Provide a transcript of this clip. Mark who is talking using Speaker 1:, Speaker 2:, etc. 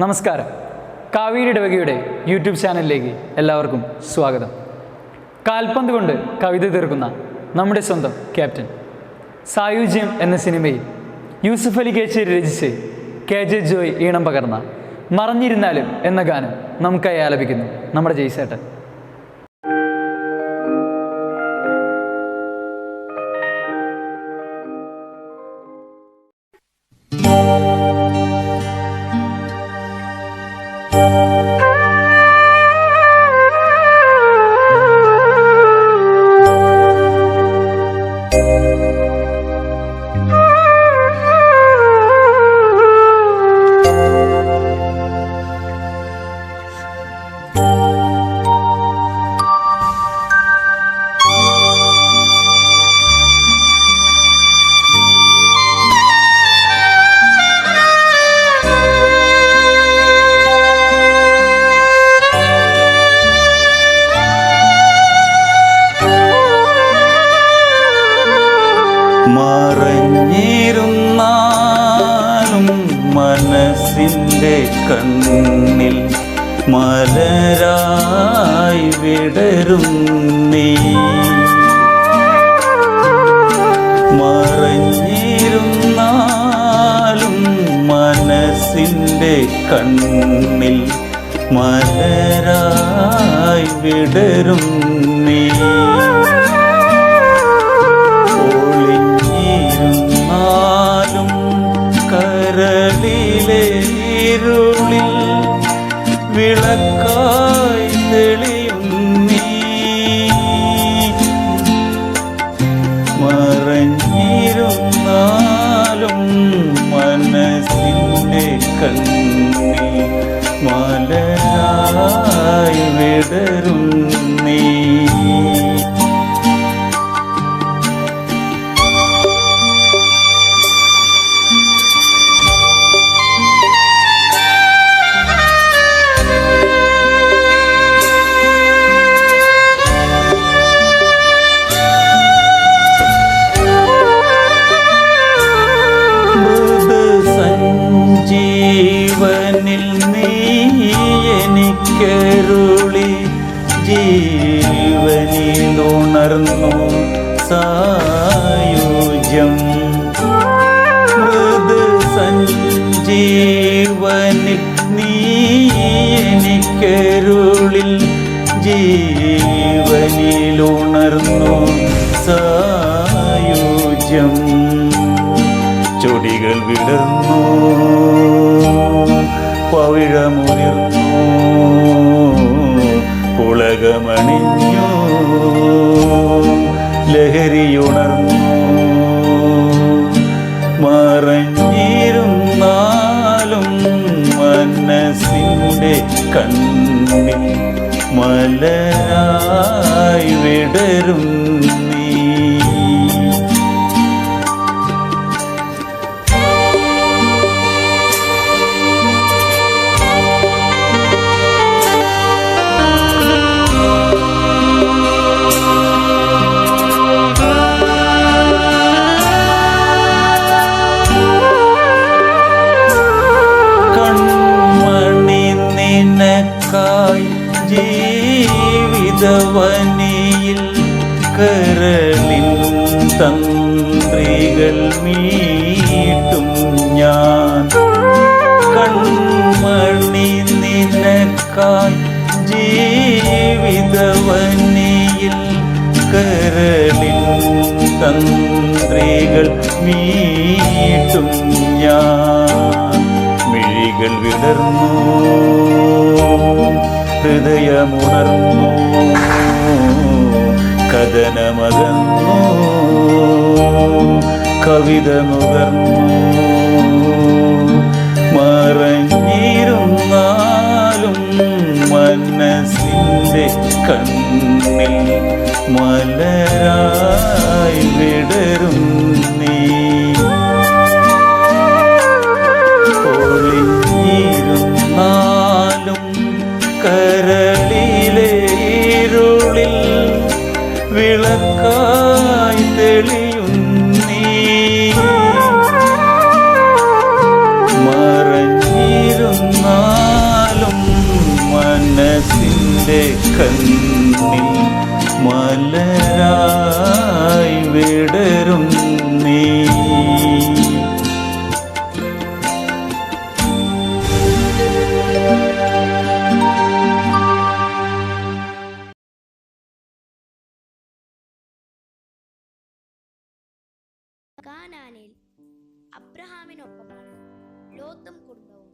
Speaker 1: നമസ്കാരം. കാവേരി ഇടവകയുടെ യൂട്യൂബ് ചാനലിലേക്ക് എല്ലാവർക്കും സ്വാഗതം. കാൽപന്ത് കൊണ്ട് കവിത തീർക്കുന്ന നമ്മുടെ സ്വന്തം ക്യാപ്റ്റൻ സായുജ്യം എന്ന സിനിമയിൽ യൂസുഫ് അലി കേച്ചേരി രചിച്ച് കെ ജെ ജോയ് ഈണം പകർന്ന മറഞ്ഞിരുന്നാലും എന്ന ഗാനം നമുക്കായി ആലപിക്കുന്നു നമ്മുടെ ജയ്സേട്ടൻ
Speaker 2: 啊。കണ്ണിൽ മലരായി വിടരും നീ. മറഞ്ഞിരുന്നാലും മനസ്സിന്റെ കണ്ണിൽ മലരായി വിടരും നീ. ഒളിഞ്ഞിരുന്നാലും കരളിലേ ഇരുളിൽ വിളക്കായി തെളിയും മറഞ്ഞിരുന്നാലും മനസ്സിന്റെ കണ്ണി മലരായി വിടരും ജീവനിലുണർന്നു സായുജ്യം. മൃദു സഞ്ജീവനിൽ നീ എനിക്കരുളിൽ ജീവനിലുണർന്നു സായുജ്യം. ചൊടികൾ വിടർന്നു പവിഴമുതിർന്നു പുളകമണിഞ്ഞു ലഹരിയുണർന്നു. മറഞ്ഞിരുന്നാലും മനസ്സിന്റെ കണ്ണിൽ മലരായി വിടരും നീ ജീവിതവനിയിൽ കരളിൻ തന്ത്രികൾ മീട്ടും ഞാൻ. കൺമണി നിനക്കായി ജീവിതവനിയിൽ കരളിൻ തന്ത്രികൾ മീട്ടും ഞാൻ. മിഴികൾ വിടർന്നു. ഹൃദയമുണർന്നു. കഥനമകന്നു. കവിത നുകർന്നു. എന്റെ കണ്ണിൽ മലരായി വിടരും നീ.
Speaker 3: അബ്രഹാമിനൊപ്പമാണ് ലോത്തും കുടുംബവും.